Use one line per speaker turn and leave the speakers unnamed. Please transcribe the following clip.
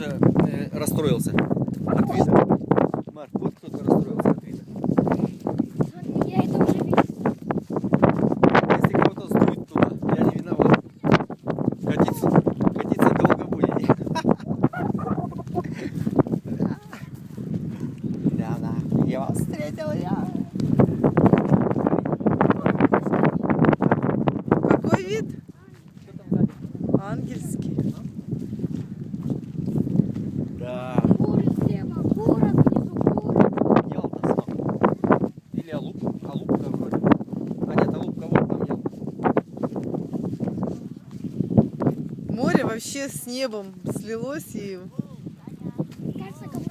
тоже э, расстроился от вида. Марк, вот кто-то расстроился от вида.
Я это уже видел.
Если кого-то сдует туда, я не виноват. Катиться, катиться долго будете. Да, да, я вас встретил, я.
Какой вид? Ангельский. Море вообще с небом слилось и
Кажется, как